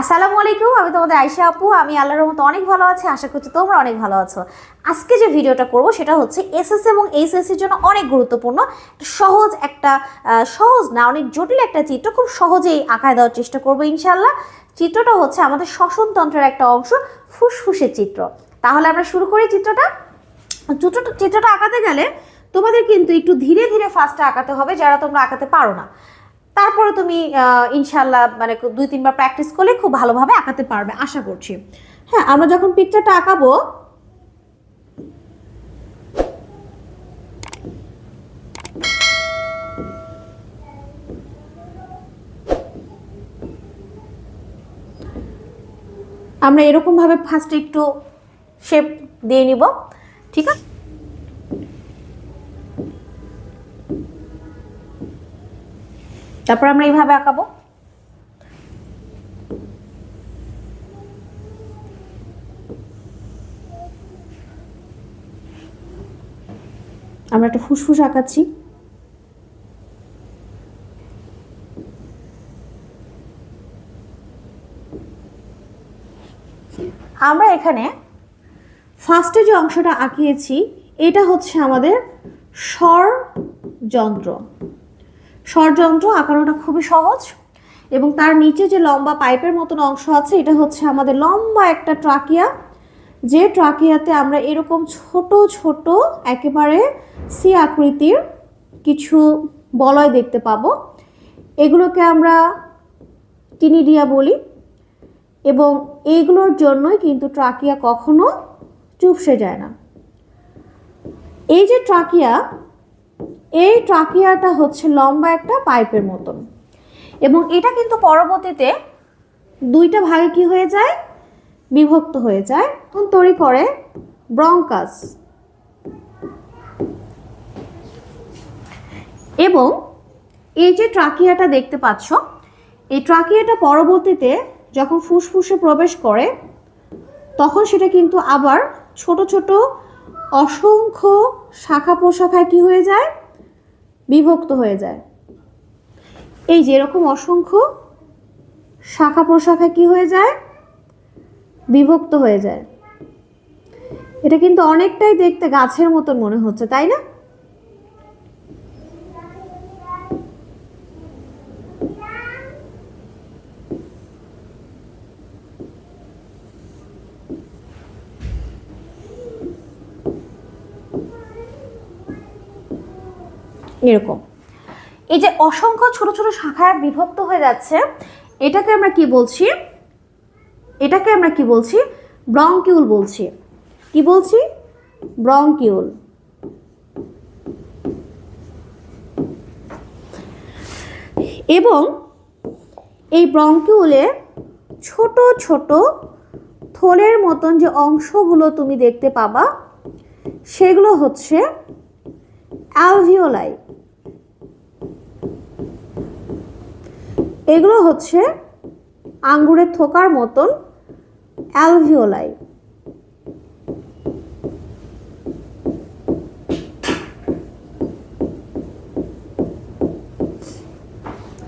আসসালামু আলাইকুম, আমি তোমাদের আয়শা আপু, আমি আল্লাহর রহমতে অনেক ভালো আছি, আশা করছি তোমরা অনেক ভালো আছো। আজকে যে ভিডিওটা করব সেটা হচ্ছে এসএসসি এবং এইচএসসির জন্য অনেক গুরুত্বপূর্ণ সহজ একটা সহজ না, অনেক জটিল একটা চিত্র, খুব সহজেই আঁকায় দেওয়ার চেষ্টা করব ইনশাল্লাহ চিত্রটা হচ্ছে আমাদের শ্বসনতন্ত্রের একটা অংশ, ফুসফুসের চিত্র। তাহলে আমরা শুরু করি চিত্রটা। চিত্রটা চিত্রটা আঁকাতে গেলে তোমাদের কিন্তু একটু ধীরে ধীরে ফার্স্টে আঁকাতে হবে, যারা তোমরা আঁকাতে পারো না। তারপরে তুমি ইনশাল্লাহ মানে দুই, তিনবার প্র্যাকটিস করলে খুব ভালোভাবে আঁকাতে পারবে, আশা করছি। হ্যাঁ আমরা যখন পিকচারটা আঁকাবো, আমরা এরকমভাবে ফার্স্টে একটু শেপ দিয়ে নিব, ঠিক আছে? তারপর আমরা এইভাবে আঁকাবো। আমরা একটা ফুসফুস আঁকাচ্ছি। আমরা এখানে ফার্স্টে যে অংশটা আঁকিয়েছি, এটা হচ্ছে আমাদের স্বর যন্ত্র ষড়যন্ত্র আঁকানোটা খুবই সহজ এবং তার নিচে যে লম্বা পাইপের মতন অংশ আছে, এটা হচ্ছে আমাদের লম্বা একটা ট্রাকিয়া। যে ট্রাকিয়াতে আমরা এরকম ছোট ছোট, একেবারে সি আকৃতির কিছু বলয় দেখতে পাবো। এগুলোকে আমরা টিনিডিয়া বলি এবং এইগুলোর জন্যই কিন্তু ট্রাকিয়া কখনো চুপসে যায় না। এই যে ট্রাকিয়া এই ট্রাকিয়াটা হচ্ছে লম্বা একটা পাইপের মতন। এবং এটা কিন্তু পরবর্তীতে দুইটা ভাগে কি হয়ে যায়? বিভক্ত হয়ে যায়। তখন তৈরি করে ব্রঙ্কাস। এবং এই যে ট্রাকিয়াটা দেখতে পাচ্ছ, এই ট্রাকিয়াটা পরবর্তীতে যখন ফুসফুসে প্রবেশ করে, তখন সেটা কিন্তু আবার ছোট ছোট অসংখ্য শাখা প্রশাখায় কি হয়ে যায়? বিভক্ত হয়ে যায়। এই যেরকম অসংখ্য শাখা প্রশাখা কি হয়ে যায়? বিভক্ত হয়ে যায়। এটা কিন্তু অনেকটাই দেখতে গাছের মতন মনে হচ্ছে, তাই না? এরকম। এই যে অসংখ্য ছোট ছোট শাখায় বিভক্ত হয়ে যাচ্ছে, এটাকে আমরা কি বলছি? এটাকে আমরা কি বলছি? ব্রঙ্কিউল বলছি। কি বলছি? ব্রঙ্কিউল। এবং এই ব্রঙ্কিউলে ছোট ছোট থলের মতন যে অংশগুলো তুমি দেখতে পাবা, সেগুলো হচ্ছে অ্যালভিওলাই। এগুলো হচ্ছে আঙ্গুরের থোকার মতন অ্যালভিওলাই।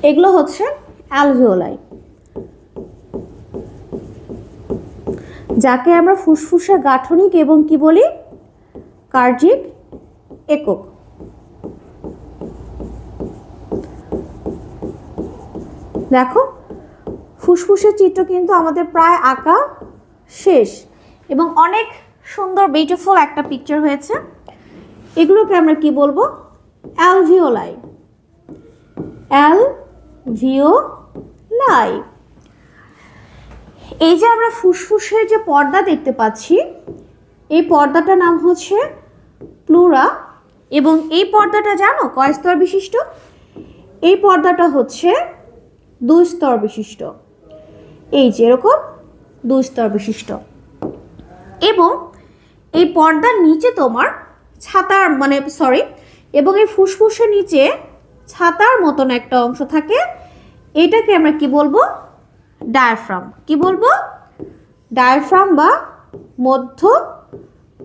এগুলো হচ্ছে অ্যালভিওলাই। যাকে আমরা ফুসফুসের গাঠনিক এবং কি বলি? কার্জিক একক। দেখো, ফুসফুসের চিত্র কিন্তু আমাদের প্রায় আঁকা শেষ। এবং অনেক সুন্দর বিউটিফুল একটা পিকচার হয়েছে। এগুলোকে আমরা কি বলব? অ্যালভিওলাই। অ্যাল ভিওলাই এই যে আমরা ফুসফুসের যে পর্দা দেখতে পাচ্ছি, এই পর্দাটার নাম হচ্ছে প্লুরা। এবং এই পর্দাটা জানো কয় স্তর বিশিষ্ট? এই পর্দাটা হচ্ছে দুই স্তর বিশিষ্ট। এই যে এরকম দুই স্তর বিশিষ্ট। এবং এই পর্দার নিচে তোমার ছাতার মানে সরি এবং এই ফুসফুসের নিচে ছাতার মতন একটা অংশ থাকে। এটাকে আমরা কি বলব? ডায়াফ্রাম কি বলব? ডায়াফ্রাম বা মধ্য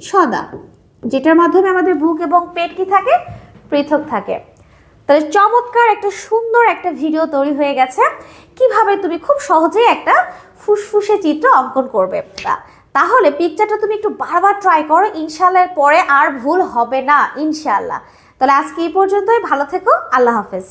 সদা যেটার মাধ্যমে আমাদের বুক এবং পেট কি থাকে? পৃথক থাকে। তাহলে চমৎকার একটা সুন্দর একটা ভিডিও তৈরি হয়ে গেছে। কীভাবে তুমি খুব সহজেই একটা ফুসফুসে চিত্র অঙ্কন করবে? তাহলে পিকচারটা তুমি একটু বারবার ট্রাই করো ইনশাল্লাহ পরে আর ভুল হবে না ইনশাল্লাহ তাহলে আজকে এই পর্যন্তই, ভালো থেকো, আল্লাহ হাফেজ।